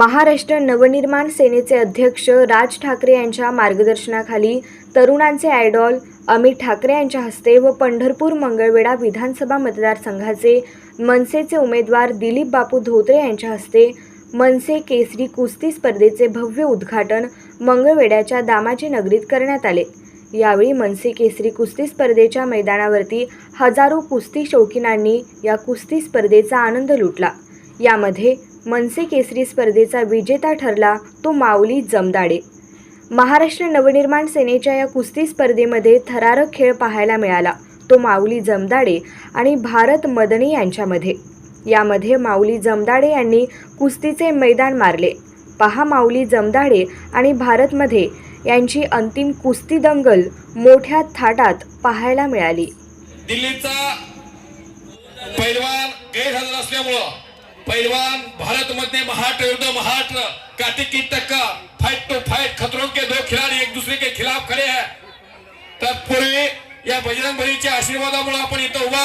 महाराष्ट्र नवनिर्माण सेनेचे अध्यक्ष राज ठाकरे यांच्या मार्गदर्शनाखाली तरुणांचे आयडॉल अमित ठाकरे यांच्या हस्ते व पंढरपूर मंगळवेढा विधानसभा मतदारसंघाचे मनसेचे उमेदवार दिलीप बापू धोत्रे यांच्या हस्ते मनसे केसरी कुस्ती स्पर्धेचे भव्य उद्घाटन मंगळवेड्याच्या दामाजी नगरीत करण्यात आले. यावेळी मनसे केसरी कुस्ती स्पर्धेच्या मैदानावरती हजारो कुस्ती शौकीनांनी या कुस्ती स्पर्धेचा आनंद लुटला. यामध्ये मनसे केसरी स्पर्धेचा विजेता ठरला तो माऊली जमदाडे. महाराष्ट्र नवनिर्माण सेनेच्या या कुस्ती स्पर्धेमध्ये थरारक खेळ पाहायला मिळाला. तो माऊली जमदाडे आणि भारत मदने यांच्यामध्ये. यामध्ये माऊली जमदाडे यांनी कुस्तीचे मैदान मारले. पहा माऊली जमदाडे आणि भारतमध्ये यांची अंतिम कुस्ती दंगल मोठ्या थाटात पाहायला मिळाली. दिल्लीचा पैलवान गैरहजर असल्यामुळं पहलवान भारत मध्य महाट युद्ध महाट काटे की टक्का फाइट टू फाइट खतरों के दो खिलाड़ी एक दूसरे के खिलाफ खड़े हैं। तत्पूर्वी या बजरंग बलीच्या आशीर्वादामुळे आपण इथं उभा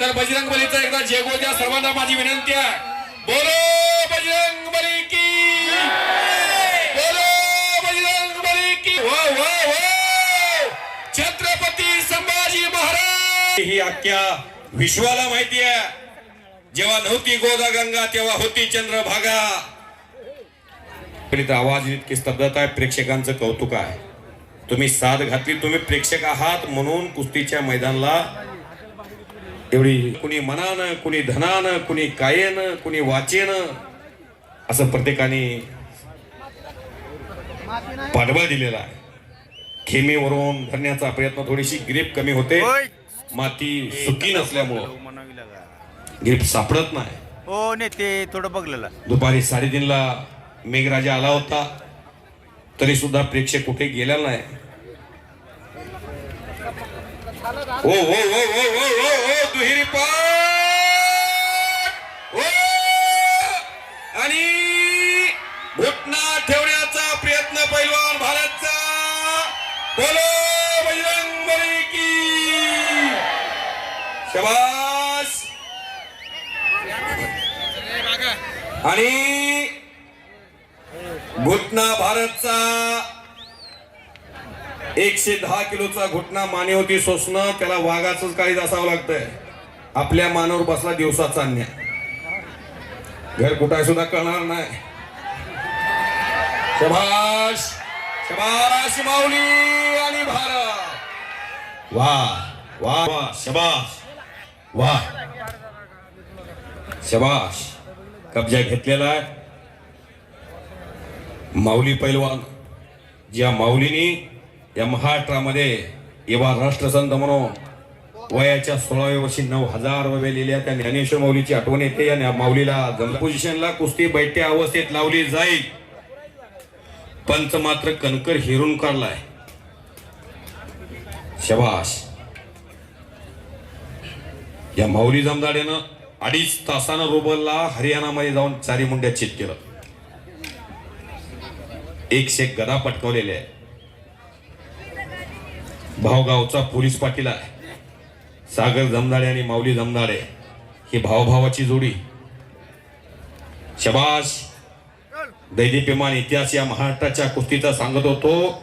तर बजरंग बलीचा एकदा जयगो द्या सर्वांना माझी विनंती आहे. बोलो बजरंग बली की! बोलो बजरंग बली की! हो हो हो! छत्रपती संभाजी महाराज! ही अख्ख्या विश्वाला माहिती आहे. जेव्हा नव्हती गोदा गंगा तेव्हा होती चंद्रभागा. पण इथं आवाज इतकी स्तब्धता आहे प्रेक्षकांचं कौतुक आहे. तुम्ही साथ घातली तुम्ही प्रेक्षक आहात म्हणून कुस्तीच्या मैदानाला एवढी कुणी मनानं कुणी धनानं कुणी कायेनं कुणी वाचेनं असं प्रत्येकाने पाठबळ दिलेला आहे. खेमीवरून भरण्याचा प्रयत्न थोडीशी ग्रीप कमी होते. माती सुकी नसल्यामुळं. ग्रीप सापडत नाही. हो नेते थोडं बघलेलं. दुपारी साडेतीनला मेघराजा आला होता तरी सुद्धा प्रेक्षक कुठे गेला नाही. ओ ओ ओ ओ ओ ओ ओ दुहेरी ओ! आणि घुटना ठेवण्याचा प्रयत्न पैलवान भारतचा. बोलो बजरंग बली की! शबाश आणि घुटना भारतचा एकशे दहा किलोचा घुटना मानेवती सोसणं त्याला वाघाच काही असावं लागतंय. आपल्या मानावर बसला दिवसाचा अन्याय. घर कुठं सुद्धा कळणार नाही. शभाष शबाश माऊली आणि भारत. वा वा वा शबाश वा. शबाश कब्जा घेतलेला आहे. माऊली पैलवान ज्या माऊलीनी या महाराष्ट्रामध्ये एव्हा राष्ट्रसंत म्हणून वयाच्या सोळाव्या वर्षी नऊ हजार ववे लिहिल्या त्या ज्ञानेश्वर माऊलीची आठवण येते. या माऊलीला जम पोझिशनला कुस्ती बैठ्या अवस्थेत लावली जाईल. पंच मात्र कणकर हिरून काढलाय. शबाश. या माऊली जमदाडेनं अडीच तासानं रुबलला हरियाणामध्ये जाऊन चारी मुंड्या चित केलं. एकशे गदा पटकवलेले आहे. भावगावचा पोलीस पाटील आहे. सागर जमदाडे आणि माऊली जमदाडे ही भावभावाची जोडी. शबाश दैदिप्यमान इतिहास या महाराष्ट्राच्या कुस्तीचा सांगत होतो.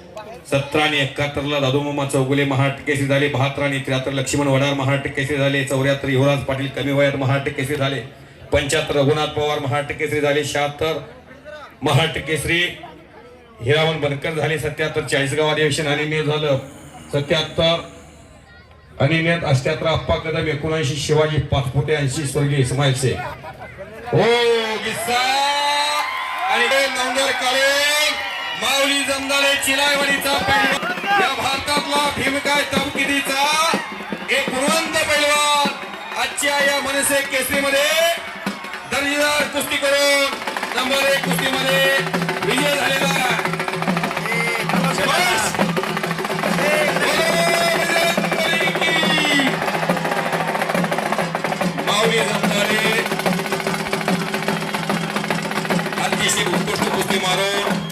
सतरा आणि एकाहत्तरला दादोमा चौगुले महाराष्ट्र झाले. बहात्तर आणि त्र्याहत्तर लक्ष्मण वडार महाराष्ट्र झाले. चौऱ्याहत्तर युवराज पाटील कमी वयात महाटकेसरी झाले. पंच्याहत्तर रघुनाथ पवार महाटकेसरी झाले. शहात्तर महाटकेसरी हिरावण बनकर झाले. सत्याहत्तर चाळीसगाव अधिवेशन अनिमेय झालं. सत्याहत्तर अनिमेत अष्ट्याहत्तर अप्पा कदम एकोणऐंशी शिवाजी पाचपुटे ऐंशी स्वर्गीय इस्माईल शेख. हो गिस्सा आणि काळे! माऊली जमदारे चिलायवाडीचा पैलवान. या भारतातला भीमकाय तमकिदीचा एक गुणवंत पैलवान. आजच्या या मनसे केसरीमध्ये दर्जेदार कुस्ती करून नंबर एक कुस्तीमध्ये विजय झालेला आहे. माऊली जमदारे अतिशय उत्कृष्ट कुस्ती मारून